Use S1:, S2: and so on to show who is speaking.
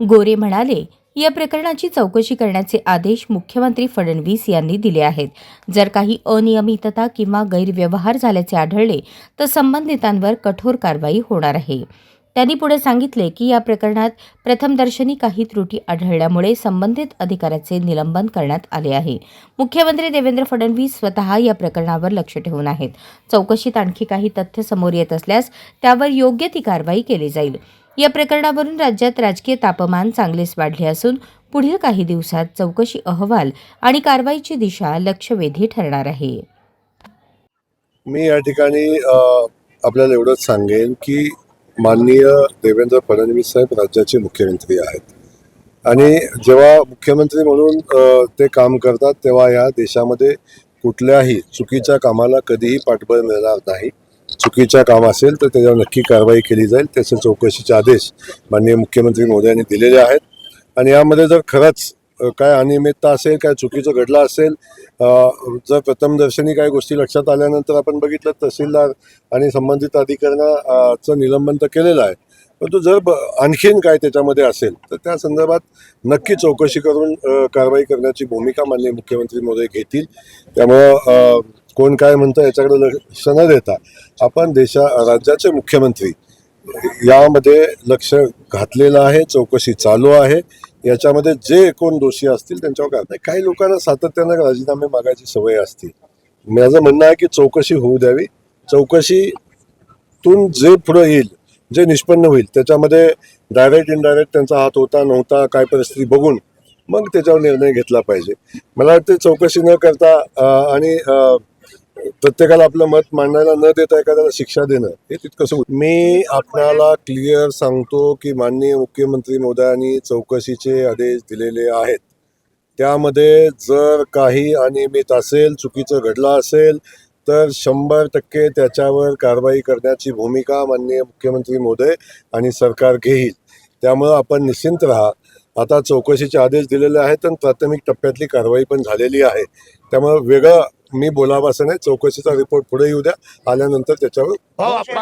S1: गोरे म्हणाले या प्रकरणाची चौकशी करण्याचे आदेश मुख्यमंत्री फडणवीस यांनी दिले आहेत. जर काही अनियमितता किंवा गैरव्यवहार झाल्याचे आढळले तर संबंधितांवर कठोर कारवाई होणार आहे. त्यांनी पुढे सांगितले की या प्रकरणात प्रथमदर्शनी काही त्रुटी आढळल्यामुळे संबंधित अधिकाऱ्याचे निलंबन करण्यात आले आहे. मुख्यमंत्री देवेंद्र फडणवीस स्वतः या प्रकरणावर लक्ष ठेवून आहेत. चौकशीत आणखी काही तथ्य समोर येत असल्यास त्यावर योग्य ती कारवाई केली जाईल. या प्रकरणावरून राज्यात राजकीय तापमान चांगलेच वाढले असून पुढील काही दिवसात चौकशी अहवाल आणि कारवाईची दिशा लक्षवेधी ठरणार आहे.
S2: मी या ठिकाणी आपल्याला एवढंच सांगेन की माननीय देवेंद्र फडणवीस साहेब राज्याचे मुख्यमंत्री आहेत. आणि जेव्हा मुख्यमंत्री म्हणून ते काम करतात तेव्हा या देशामध्ये कुठल्याही चुकीच्या कामाला कधीही पाठबळ मिळणार नाही. चुकीच्या काम असेल तर त्याच्यावर नक्की कारवाई केली जाईल. त्याचे चौकशीचे आदेश माननीय मुख्यमंत्री मोदी दिलेले आहेत. आणि यामध्ये जर खरंच काय अनियमितता असेल काय चुकीचं घडलं असेल जर प्रथमदर्शनी काही गोष्टी लक्षात आल्यानंतर आपण बघितलं तहसीलदार आणि संबंधित अधिकाऱ्यांचं निलंबन तर केलेलं आहे. परंतु जर आणखीन काय त्याच्यामध्ये असेल तर त्या संदर्भात नक्की चौकशी करून कारवाई करण्याची भूमिका माननीय मुख्यमंत्री मोदय घेतील. त्यामुळं कोण काय म्हणतं याच्याकडे लक्ष न देता आपण देशा राज्याचे मुख्यमंत्री यामध्ये लक्ष घातलेलं आहे चौकशी चालू आहे. याच्यामध्ये जे एकूण दोषी असतील त्यांच्यावर काय काही लोकांना सातत्यानं राजीनामे मागायची सवय असते. माझं म्हणणं आहे की चौकशी होऊ द्यावी. चौकशीतून जे पुढं येईल जे निष्पन्न होईल त्याच्यामध्ये डायरेक्ट इनडायरेक्ट त्यांचा हात होता नव्हता काय परिस्थिती बघून मग त्याच्यावर निर्णय घेतला पाहिजे. मला वाटते चौकशी न करता आणि प्रत्येकाला आपलं मत मांडायला न देता एखाद्याला शिक्षा देणं हे तितकं मी आपल्याला क्लिअर सांगतो की माननीय मुख्यमंत्री मोदयांनी चौकशीचे आदेश दिलेले आहेत. त्यामध्ये जर काही अनियमित असेल चुकीचं घडलं असेल तर शंभर टक्के त्याच्यावर कारवाई करण्याची भूमिका माननीय मुख्यमंत्री मोदय आणि सरकार घेईल. त्यामुळं आपण निश्चिंत राहा. आता चौकशीचे आदेश दिलेले आहेत आणि प्राथमिक टप्प्यातली कारवाई पण झालेली आहे. त्यामुळं वेगळं मी बोलावा असं नाही चौकशीचा रिपोर्ट पुढे येऊ द्या. आल्यानंतर त्याच्यावर हो,